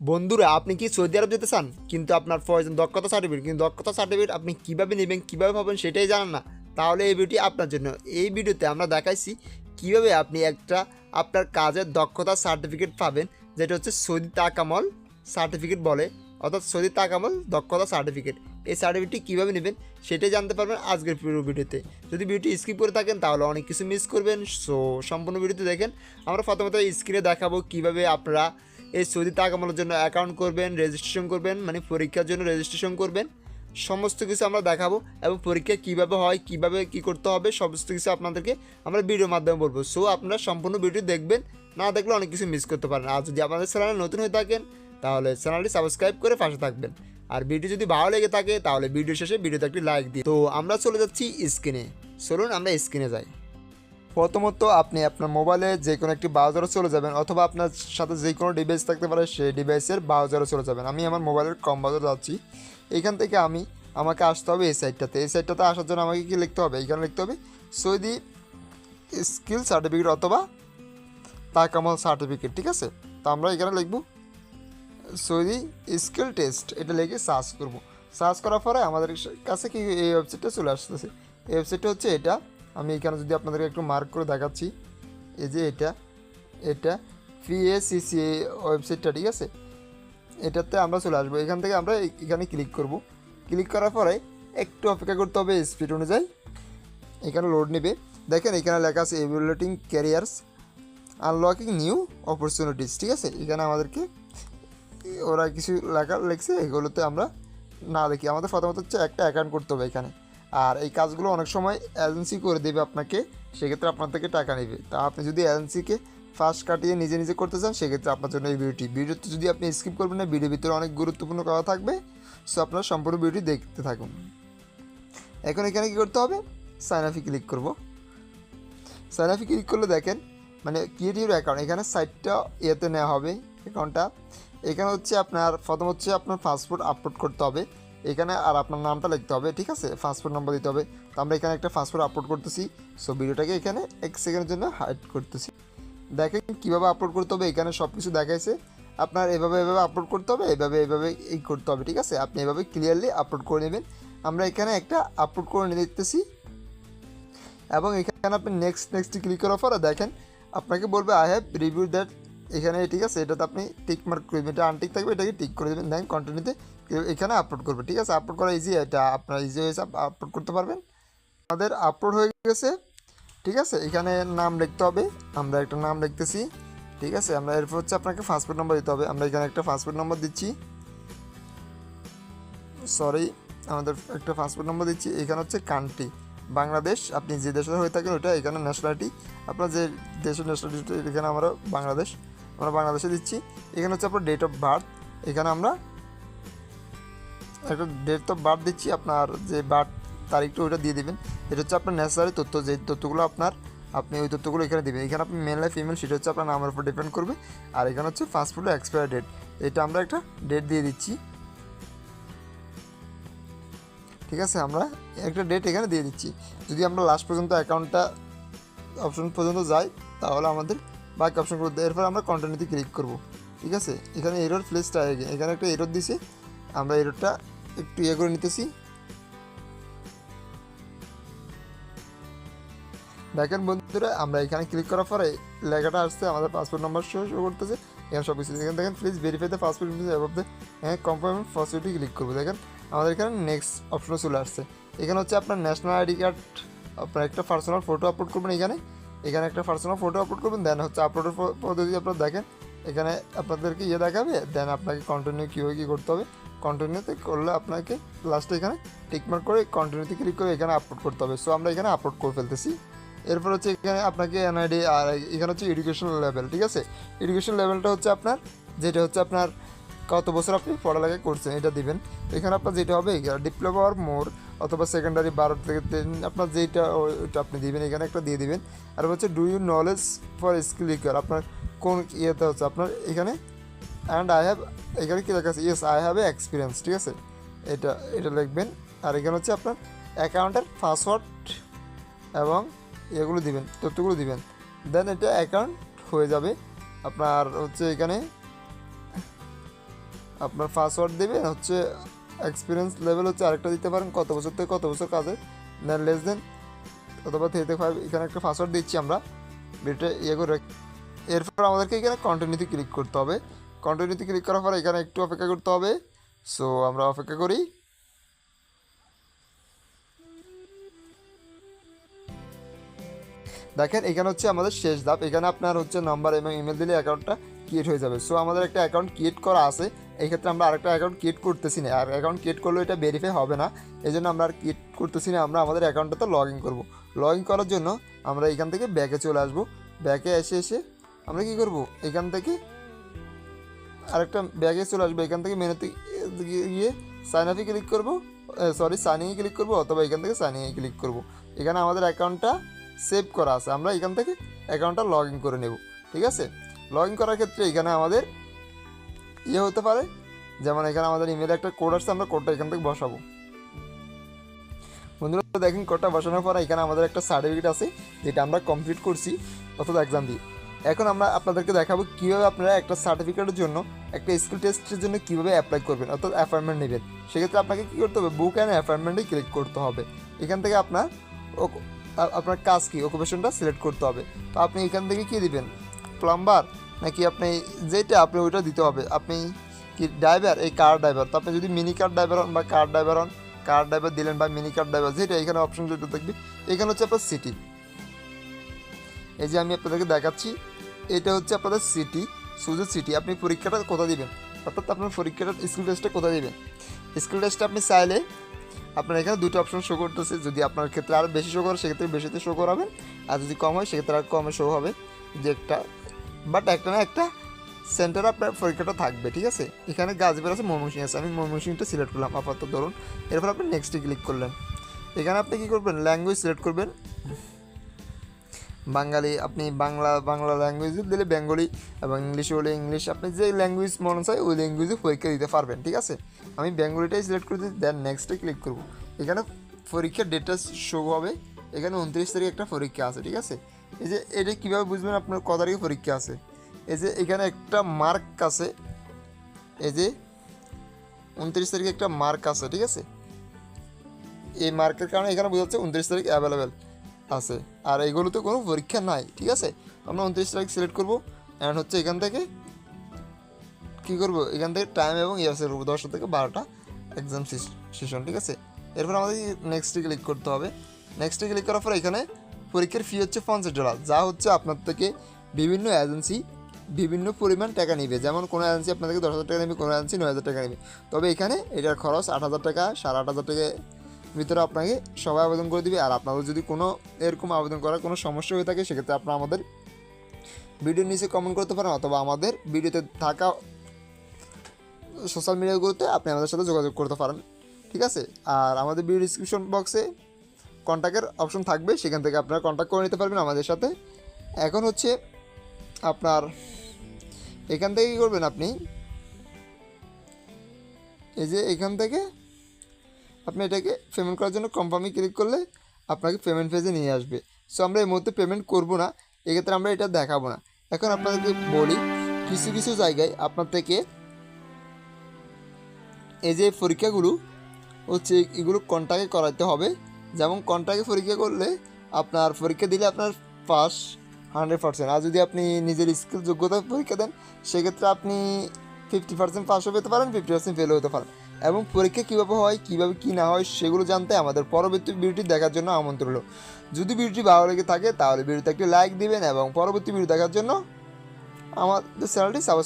বন্ধুরা, আপনি কি সৌদি আরব যেতে চান? কিন্তু আপনার প্রয়োজন দক্ষতা সার্টিফিকেট কিন্তু দক্ষতা সার্টিফিকেট আপনি কীভাবে নেবেন, কীভাবে পাবেন সেটাই জানেন না। তাহলে এই ভিডিওটি আপনার জন্য। এই ভিডিওতে আমরা দেখাইছি কীভাবে আপনি একটা আপনার কাজের দক্ষতা সার্টিফিকেট পাবেন, যেটা হচ্ছে সৌদি তাকামল সার্টিফিকেট বলে, অর্থাৎ সৌদি তাকামল দক্ষতা সার্টিফিকেট এই সার্টিফিকেটটি কীভাবে নেবেন সেটাই জানতে পারবেন আজকের পুরো ভিডিওতে। যদি ভিডিওটি স্কিপ করে থাকেন, তাহলে অনেক কিছু মিস করবেন। সো সম্পূর্ণ ভিডিওতে দেখেন। আমরা প্রথমত স্ক্রিনে দেখাবো কীভাবে আপনারা এই সৌদি তাকামলের জন্য অ্যাকাউন্ট করবেন রেজিস্ট্রেশন করবেন মানে পরীক্ষার জন্য রেজিস্ট্রেশন করবেন। সমস্ত কিছু আমরা দেখাবো এবং পরীক্ষা কীভাবে হয়, কীভাবে কী করতে হবে, সমস্ত কিছু আপনাদেরকে আমরা ভিডিওর মাধ্যমে বলব। সো আপনারা সম্পূর্ণ ভিডিও দেখবেন, না দেখলে অনেক কিছু মিস করতে পারেন। আর যদি আমাদের চ্যানেলে নতুন হয়ে থাকেন, তাহলে চ্যানেলটি সাবস্ক্রাইব করে পাশে থাকবেন। আর ভিডিও যদি ভালো লেগে থাকে, তাহলে ভিডিও শেষে ভিডিওতে একটি লাইক দিই তো আমরা চলে যাচ্ছি স্ক্রিনে চলুন আমরা স্ক্রিনে যাই। প্রথমত আপনি আপনার মোবাইলে যে কোনো একটি ব্রাউজারে চলে যাবেন অথবা আপনার সাথে যে কোনো ডিভাইস থাকতে পারে, সেই ডিভাইসের ব্রাউজারে চলে যাবেন। আমি আমার মোবাইলের কম ব্রাউজারে যাচ্ছি। এখান থেকে আমি, আমাকে আসতে হবে এই সাইটটাতে এই সাইটটাতে আসার জন্য আমাকে কি লিখতে হবে? এখানে লিখতে হবে, সৌদি স্কিল সার্টিফিকেট অথবা তাকামল সার্টিফিকেট ঠিক আছে? তো আমরা এখানে লিখব, সৌদি স্কিল টেস্ট এটা লিখে সার্চ করব। সার্চ করার পরে আমাদের কাছে কি এই ওয়েবসাইটটা চলে আসতেছে? এই ওয়েবসাইটটা হচ্ছে এটা। আমি এখানে যদি আপনাদেরকে একটু মার্ক করে দেখাচ্ছি, এই যে এটা এটা পিএসিসি ওয়েবসাইটটা ঠিক আছে? এটাতে আমরা চলে আসব। এখান থেকে আমরা এখানে ক্লিক করব। ক্লিক করার পরে একটু অপেক্ষা করতে হবে স্পিড অনুযায়ী। এখানে লোড নেবে। দেখেন এখানে লেখা আছে evaluating careers unlocking new opportunities ঠিক আছে? এখানে আমাদেরকে, ওরা কিছু লেখা, লিখছে, এগুলোতে আমরা না দেখি। আমাদের প্রথমত হচ্ছে একটা অ্যাকাউন্ট করতে হবে এখানে। আর এই কাজগুলো অনেক সময় এজেন্সি করে দেবে আপনাকে, সেক্ষেত্রে আপনার থেকে টাকা নেবে। তা আপনি যদি এজেন্সিকে ফার্স্ট কাটিয়ে নিজে নিজে করতে চান, সেক্ষেত্রে আপনার জন্য এই ভিডিওটি। ভিডিওতে যদি আপনি স্কিপ করবেন না, ভিডিওর ভিতরে অনেক গুরুত্বপূর্ণ কথা থাকবে সো আপনার সম্পূর্ণ ভিডিও দেখতে থাকুন। এখন এখানে কী করতে হবে? সাইন সাইনাফি ক্লিক করব। সাইনাফি ক্লিক করলে দেখেন মানে ক্রিয়েট ইউর অ্যাকাউন্ট এখানে সাইটটা ইয়েতে নেওয়া হবে অ্যাকাউন্টটা এখানে হচ্ছে আপনার, প্রথম হচ্ছে আপনার পাসপোর্ট আপলোড করতে হবে। এখানে আর আপনার নামটা লিখতে হবে, ঠিক আছে? পাসপোর্ট নাম্বার দিতে হবে। তো আমরা এখানে একটা পাসপোর্ট আপলোড করতেছি। সো ভিডিওটাকে এখানে এক সেকেন্ডের জন্য হাইড করতেছি। দেখেন কীভাবে আপলোড করতে হবে, এখানে সব কিছু দেখাইছে। আপনার এভাবে এভাবে আপলোড করতে হবে, এভাবে এভাবে এই করতে হবে, ঠিক আছে? আপনি এভাবে ক্লিয়ারলি আপলোড করে নেবেন। আমরা এখানে একটা আপলোড করে নিয়ে দেখতেছি। এবং এখানে আপনি নেক্সট নেক্সট ক্লিক করার পরে দেখেন, আপনাকে বলবে আই হ্যাভ রিভিউ দ্যাট এখানে, ঠিক আছে? এটাতে আপনি টিক মার্ক করবেন এটা আনটিক থাকবে, এটাকে টিক করে দেবেন। দেন কন্টিনিউতে এখানে আপলোড করবে, ঠিক আছে? আপলোড করা ইজি এটা আপনার ইজি হয়েছে আপলোড করতে পারবেন। আমাদের আপলোড হয়ে গেছে, ঠিক আছে? এখানে নাম লিখতে হবে, আমরা একটা নাম লিখতেছি, ঠিক আছে? আমরা এরপর হচ্ছে আপনাকে পাসপোর্ট নম্বর দিতে হবে। আমরা এখানে একটা পাসপোর্ট নম্বর দিচ্ছি। সরি আমাদের একটা পাসপোর্ট নম্বর দিচ্ছি। এখানে হচ্ছে কান্ট্রি বাংলাদেশ। আপনি যে দেশের হয়ে থাকেন ওটা এখানে ন্যাশনালিটি আপনার যে দেশের ন্যাশনালিটি এখানে আমরা বাংলাদেশ, আমরা বাংলাদেশে দিচ্ছি। এখানে হচ্ছে আপনার ডেট অফ বার্থ এখানে আমরা একটা ডেট তো বার্থ দিচ্ছি, আপনার যে বার্থ তারিখটা ওইটা দিয়ে দেবেন। এটা হচ্ছে আপনার ন্যাচারালি তথ্য, যে তথ্যগুলো আপনার, আপনি ওই তথ্যগুলো এখানে দেবেন। এখানে আপনি মেল না ফিমেল সেটা হচ্ছে আপনার নামের উপর ডিপেন্ড করবে। আর এখানে হচ্ছে পাসপোর্টের এক্সপায়ার ডেট এটা আমরা একটা ডেট দিয়ে দিচ্ছি। ঠিক আছে, আমরা একটা ডেট এখানে দিয়ে দিচ্ছি। যদি আমরা লাস্ট পর্যন্ত অ্যাকাউন্টটা অপশন পর্যন্ত যাই, তাহলে আমাদের বাকি অপশনগুলো এরপর আমরা কন্টিনিউতে ক্লিক করব। ঠিক আছে? এখানে এরর প্লেসটা এখানে একটা এরর দিছে। আমরা এররটা একটু ইয়ে করে নিতেছি। দেখেন বন্ধুরা, আমরা এখানে ক্লিক করার পরে লেখাটা আসছে, আমাদের পাসপোর্ট নাম্বার শো শো করতেছে। এখানে সব কিছু এখানে দেখেন please verify the passport above the হ্যাঁ কনফার্ম ফসিলিটি ক্লিক করব। দেখেন, আমাদের এখানে নেক্সট অপশনে চলে আসছে। এখানে হচ্ছে আপনার ন্যাশনাল আইডি কার্ড আপনার একটা পার্সোনাল ফটো আপলোড করবেন এখানে। এখানে একটা পার্সোনাল ফটো আপলোড করবেন দেন হচ্ছে আপলোডের পদ্ধতি আপনারা দেখেন। এখানে আপনাদেরকে ইয়ে দেখাবে দেন আপনাকে কন্টিনিউ কীভাবে কী করতে হবে। কন্টিনিউতে করলে আপনাকে লাস্টে এখানে টিকমার্ক করে কন্টিনিউতে ক্লিক করে এখানে আপলোড করতে হবে। সো আমরা এখানে আপলোড করে ফেলতেছি। এরপর হচ্ছে এখানে আপনাকে এনআইডি আর এখানে হচ্ছে এডুকেশন লেভেল ঠিক আছে? এডুকেশন লেভেলটা হচ্ছে আপনার, যেটা হচ্ছে আপনার কত বছর আপনি পড়ালেখা করছেন, এটা দিবেন। এখানে আপনার যেটা হবে ডিপ্লোমা আর মোর অথবা সেকেন্ডারি বারো থেকে টেন আপনার যেটা ওইটা আপনি দিবেন, এখানে একটা দিয়ে দিবেন। আর হচ্ছে do you knowledge for skill আপনার কোন ইয়েতে হচ্ছে, আপনার এখানে অ্যান্ড আই হ্যাভ এখানে কী লেখা আছে? Yes I have a experience ঠিক আছে? এটা এটা লিখবেন। আর এখানে হচ্ছে আপনার অ্যাকাউন্টের পাসওয়ার্ড এবং এগুলো দিবেন, তথ্যগুলো দিবেন। দেন এটা অ্যাকাউন্ট হয়ে যাবে। আপনার হচ্ছে এখানে আপনার পাসওয়ার্ড দেবেন হচ্ছে এক্সপিরিয়েন্স লেভেল হচ্ছে আরেকটা দিতে পারেন, কত বছর থেকে কত বছর কাজে। দেন লেস দেন অথবা থেকে ফাইভ এখানে একটা পাসওয়ার্ড দিচ্ছি আমরা। বিটা ইয়ে করে এরপর আমাদেরকে এখানে কন্টিনিউতে ক্লিক করতে হবে। কন্টিনিউতে ক্লিক করার পর এখানে একটু অপেক্ষা করতে হবে। সো আমরা অপেক্ষা করি। দেখেন, এখানে হচ্ছে আমাদের শেষ ধাপ। এখানে আপনার হচ্ছে নাম্বার এবং ইমেল দিলে অ্যাকাউন্টটা ক্রিয়েট হয়ে যাবে। সো আমাদের একটা অ্যাকাউন্ট ক্রিয়েট করা আছে। এই ক্ষেত্রে আমরা আরেকটা অ্যাকাউন্ট ক্রিয়েট করতেছি না। আর অ্যাকাউন্ট ক্রিয়েট করলেও এটা ভেরিফাই হবে না। এই জন্য আমরা আর ক্রিয়েট করতেছি না। আমরা আমাদের অ্যাকাউন্টটাতে লগ ইন করব। লগ ইন করার জন্য আমরা এখান থেকে ব্যাকে চলে আসব। ব্যাকে এসে এসে আমরা কি করব? এখান থেকে আরেকটা ব্যাগে চলে আসবে, এখান থেকে মেনুতে গিয়ে সাইন আপে ক্লিক করব সরি সাইনিংয়ে ক্লিক করব অথবা এখান থেকে সাইনিংয়ে ক্লিক করব। এখানে আমাদের অ্যাকাউন্টটা সেভ করা আছে, আমরা এখান থেকে অ্যাকাউন্টটা লগ ইন করে নেব, ঠিক আছে? লগ ইন করার ক্ষেত্রে এখানে আমাদের ইয়ে হতে পারে, যেমন এখানে আমাদের ইমেলে একটা কোড আসছে, আমরা কোডটা এখান থেকে বসাবো। বন্ধুরা, দেখেন কোডটা বসানোর পর এখানে আমাদের একটা সার্টিফিকেট আছে, যেটা আমরা কমপ্লিট করছি অর্থাৎ এক্সাম দিয়ে। এখন আমরা আপনাদেরকে দেখাবো কীভাবে আপনারা একটা সার্টিফিকেটের জন্য একটা স্কিল টেস্টের জন্য কীভাবে অ্যাপ্লাই করবেন অর্থাৎ অ্যাপয়েন্টমেন্ট নেবেন? সেক্ষেত্রে আপনাকে কী করতে হবে? বুক অ্যান্ড অ্যাপয়েন্টমেন্টে ক্লিক করতে হবে। এখান থেকে আপনার আপনার কাজ কী? অকুপেশনটা সিলেক্ট করতে হবে। তো আপনি এখান থেকে কী দিবেন? প্লাম্বার নাকি আপনি যেটা আপনি ওইটা দিতে হবে। আপনি কি ড্রাইভার এই কার ড্রাইভার তো আপনি যদি মিনি কার ড্রাইভার হন বা কার ড্রাইভার হন কার ড্রাইভার দিলেন বা মিনি কার ড্রাইভার যেটা এখানে অপশন যেটা থাকবে, এখানে হচ্ছে আপনার সিটি এই যে আমি আপনাদেরকে দেখাচ্ছি, এটা হচ্ছে আপনাদের সিটি সুজু সিটি, আপনি পরীক্ষাটা কোথায় দিবেন? অর্থাৎ আপনার পরীক্ষাটা স্কুল টেস্টটা কোথায় দিবেন? স্কুল টেস্টে আপনি চাইলে আপনার এখানে দুটো অপশন শো করতেছে। যদি আপনার ক্ষেত্রে আরও বেশি শো করে সেক্ষেত্রে বেশিতে শো করাবেন। আর যদি কম হয়, সেক্ষেত্রে আর কমে শো হবে। যে একটা বাট একটা না একটা সেন্টারে আপনার পরীক্ষাটা থাকবে, ঠিক আছে? এখানে গাছবের আছে ময়মনসিং আছে। আমি ময়মনসিংটা সিলেক্ট করলাম। আপাতত ধরুন, এরপর আপনি নেক্সটে ক্লিক করলেন। এখানে আপনি কী করবেন? ল্যাঙ্গুয়েজ সিলেক্ট করবেন। বাঙালি, আপনি বাংলা বাংলা ল্যাঙ্গুয়েজ দিলে বেঙ্গলি এবং ইংলিশ হলে ইংলিশ, আপনি যে ল্যাঙ্গুয়েজ মনে চায় ওই ল্যাঙ্গুয়েজে পরীক্ষা দিতে পারবেন, ঠিক আছে? আমি বেঙ্গলিটাই সিলেক্ট করে দিই দেন নেক্সটে ক্লিক করব। এখানে পরীক্ষার ডেটটা শো হবে, এখানে উনত্রিশ তারিখ একটা পরীক্ষা আছে, ঠিক আছে? এই যে এটা কীভাবে বুঝবেন আপনার ক তারিখে পরীক্ষা আছে? এই যে এখানে একটা মার্ক আছে, এই যে উনত্রিশ তারিখে একটা মার্ক আছে, ঠিক আছে? এই মার্কের কারণে এখানে বোঝা যাচ্ছে উনত্রিশ তারিখ অ্যাভেলেবেল আছে। আর এইগুলোতে কোনো পরীক্ষা নাই, ঠিক আছে? আমরা উনত্রিশ তারিখ সিলেক্ট করব অ্যান্ড হচ্ছে এখান থেকে কী করব? এখান থেকে টাইম এবং ইয়ার্সে করব, দশটা থেকে বারোটা এক্সাম সেশন ঠিক আছে? এরপর আমাদের নেক্সটে ক্লিক করতে হবে। নেক্সটে ক্লিক করার পর এখানে পরীক্ষার ফি হচ্ছে পঞ্চাশ ডলার যা হচ্ছে আপনার থেকে বিভিন্ন এজেন্সি বিভিন্ন পরিমাণ টাকা নেবে। যেমন কোনো এজেন্সি আপনাদেরকে দশ হাজার টাকা নেবে, কোনো এজেন্সি নয় হাজার টাকা নেবে। তবে এখানে এটার খরচ আট হাজার টাকা, সাড়ে আট হাজার টাকা ভিতরে আপনাকে সবাই আবেদন করে দিবে। আর আপনাদের যদি কোনো এরকম আবেদন করার কোনো সমস্যা হয়ে থাকে, সেক্ষেত্রে আপনারা আমাদের ভিডিওর নিচে কমেন্ট করতে পারেন, অথবা আমাদের ভিডিওতে থাকা সোশ্যাল মিডিয়াগুলোতে আপনি আমাদের সাথে যোগাযোগ করতে পারেন। ঠিক আছে? আর আমাদের ভিডিও ডিসক্রিপশন বক্সে কন্ট্যাক্টের অপশন থাকবে, সেখান থেকে আপনারা কন্ট্যাক্ট করে নিতে পারবেন আমাদের সাথে। এখন হচ্ছে আপনার, এখান থেকে কী করবেন আপনি? এই যে এখান থেকে আপনি এটাকে পেমেন্ট করার জন্য কনফার্মে ক্লিক করলে আপনাকে পেমেন্ট পেজে নিয়ে আসবে। সো আমরা এই মুহূর্তে পেমেন্ট করব না, এক্ষেত্রে আমরা এটা দেখাবো না। এখন আপনাদেরকে বলি, কিছু কিছু জায়গায় আপনার থেকে এই যে পরীক্ষাগুলো হচ্ছে, এগুলো কন্ট্যাক্টে করাতে হবে। যেমন কন্ট্যাক্টে পরীক্ষা করলে আপনার পরীক্ষা দিলে আপনার পাস হান্ড্রেড পার্সেন্ট আর যদি আপনি নিজের স্কিল যোগ্যতা পরীক্ষা দেন, সেক্ষেত্রে আপনি ফিফটি পার্সেন্ট পাসও পেতে পারেন ফিফটি পার্সেন্ট ফেলও হতে পারেন। এবং পরীক্ষা কীভাবে হয়, কীভাবে কী না হয় সেগুলো জানতে আমাদের পরবর্তী ভিডিওটি দেখার জন্য আমন্ত্রণ হলো। যদি ভিডিওটি ভালো লেগে থাকে তাহলে ভিডিওতে একটি লাইক দিবেন এবং পরবর্তী ভিডিও দেখার জন্য আমাদের চ্যানেলটি সাবস্ক্রাইব